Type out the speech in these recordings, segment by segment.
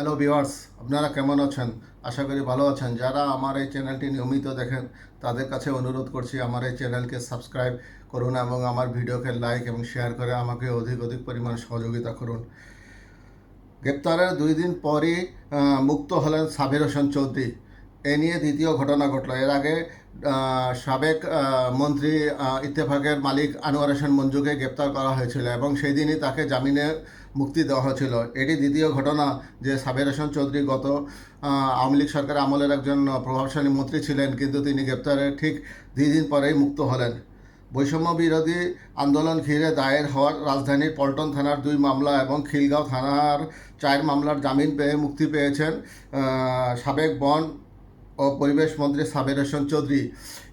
Hello viewers আপনারা কেমন আছেন? আশা করি ভালো আছেন। যারা আমার এই চ্যানেলটি নিয়মিত দেখেন, তাদের কাছে অনুরোধ করছি আমার এই চ্যানেলকে সাবস্ক্রাইব করুন এবং আমার ভিডিওকে লাইক এবং শেয়ার করে আমাকে অধিক অধিক পরিমাণ সহযোগিতা করুন। গ্রেপ্তারের দুই দিন পরই মুক্ত হলেন সাবির হোসেন চৌধুরী। এ নিয়ে দ্বিতীয় ঘটনা ঘটল। এর আগে সাবেক মন্ত্রী ইত্তেফাকের মালিক আনোয়ার হোসেন মঞ্জুকে গ্রেপ্তার করা হয়েছিল এবং সেই দিনই তাকে জামিনে মুক্তি দেওয়া হয়েছিল। এটি দ্বিতীয় ঘটনা যে সাবির হোসেন চৌধুরী গত আওয়ামী লীগ সরকারের আমলের একজন প্রভাবশালী মন্ত্রী ছিলেন, কিন্তু তিনি গ্রেপ্তারের ঠিক দুই দিন পরেই মুক্ত হলেন। বৈষম্য বিরোধী আন্দোলন ঘিরে দায়ের হওয়ার রাজধানীর পল্টন থানার দুই মামলা এবং খিলগাঁও থানার চার মামলার জামিন পেয়ে মুক্তি পেয়েছেন সাবেক বন ও পরিবেশ মন্ত্রী সাবের হোসেন চৌধুরী,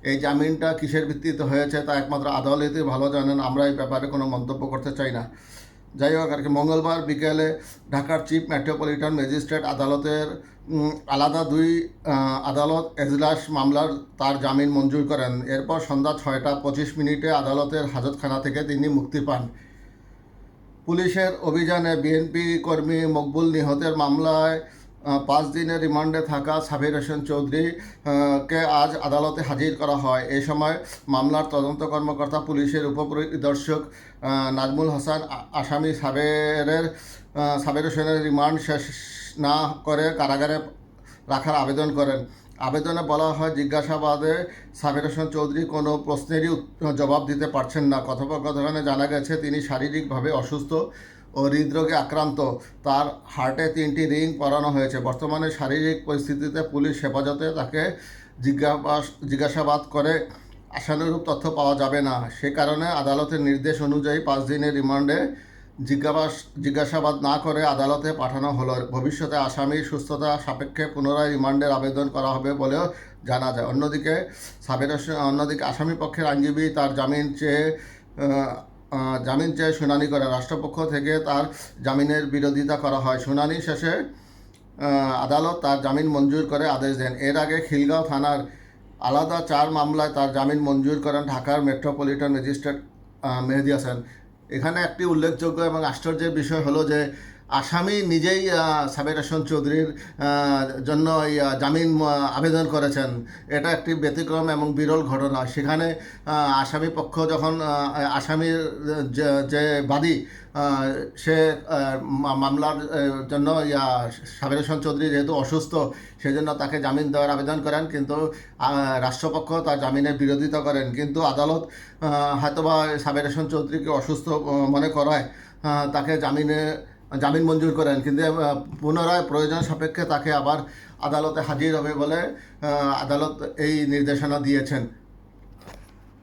এই জামিনটা কিসের ভিত্তিতে হয়েছে তা একমাত্র আদালতই ভালো জানেন, আমরা এই ব্যাপারে কোনো মন্তব্য করতে চাই না। যাই হোক, আর কি, মঙ্গলবার বিকেলে ঢাকার চিফ মেট্রোপলিটন ম্যাজিস্ট্রেট আদালতের আলাদা দুই আদালত এজলাস মামলার তার জামিন মঞ্জুর করেন। এরপর সন্ধ্যা ছয়টা পঁচিশ মিনিটে আদালতের হাজতখানা থেকে তিনি মুক্তি পান। পুলিশের অভিযানে বিএনপি কর্মী মকবুল নিহতের মামলায় পাঁচ দিনের রিমান্ডে থাকা সাবির হোসেন চৌধুরী কে আজ আদালতে হাজির করা হয়। এই সময় মামলার তদন্ত কর্মকর্তা, পুলিশের উপপরিদর্শক নাজমুল হাসান আসামি সাবেরের সাবের হোসেনের রিমান্ড শেষ না করে কারাগারে রাখার আবেদন করেন। আবেদনে বলা হয়, জিজ্ঞাসাবাদে সাবির হোসেন চৌধুরী কোনো প্রশ্নেরই জবাব দিতে পারছেন না। কথোপকথনে জানা গেছে, তিনি শারীরিকভাবে অসুস্থ। ও হৃদরোগে আক্রান্ত। তার হার্টে তিনটি রিং পরানো হয়েছে। বর্তমানে শারীরিক পরিস্থিতিতে পুলিশ হেফাজতে তাকে জিজ্ঞাবাস, জিজ্ঞাসাবাদ করে। আশানুরূপ তথ্য পাওয়া যাবে না। সে কারণে আদালতের নির্দেশ অনুযায়ী পাঁচ দিনের রিমান্ডে জিজ্ঞাবাস, জিজ্ঞাসাবাদ না করে আদালতে পাঠানো হলো। ভবিষ্যতে আসামির সুস্থতা সাপেক্ষে পুনরায় রিমান্ডের আবেদন করা হবে বলেও জানা যায়। অন্যদিকে সাবের অন্যদিকে আসামি পক্ষের আইনজীবী তার জামিন চেয়ে জামিন চেয়ে শুনানি করে রাষ্ট্রপক্ষ থেকে তার জামিনের বিরোধিতা করা হয়। শুনানি শেষে আদালত তার জামিন মঞ্জুর করে আদেশ দেন। এর আগে খিলগাঁও থানার আলাদা চার মামলায় তার জামিন মঞ্জুর করেন ঢাকার মেট্রোপলিটন ম্যাজিস্ট্রেট মেহেদি হাসান। এখানে একটি উল্লেখযোগ্য এবং আশ্চর্যের বিষয় হলো যে আসামি নিজেই সাবের হোসেন চৌধুরীর জন্য জামিন আবেদন করেছেন। এটা একটি ব্যতিক্রম এবং বিরল ঘটনা। সেখানে আসামি পক্ষ যখন আসামির, যে যে বাদী সে মামলার জন্য, ইয়া সাবের হোসেন চৌধুরী যেহেতু অসুস্থ, সেজন্য তাকে জামিন দেওয়ার আবেদন করেন। কিন্তু রাষ্ট্রপক্ষ তার জামিনের বিরোধিতা করেন। কিন্তু আদালত হয়তোবা সাবের হোসেন চৌধুরীকে অসুস্থ মনে করায় তাকে জামিনে জামিন মঞ্জুর করেন। কিন্তু পুনরায় প্রয়োজন সাপেক্ষে তাকে আবার আদালতে হাজির হবে বলে আদালত এই নির্দেশনা দিয়েছেন।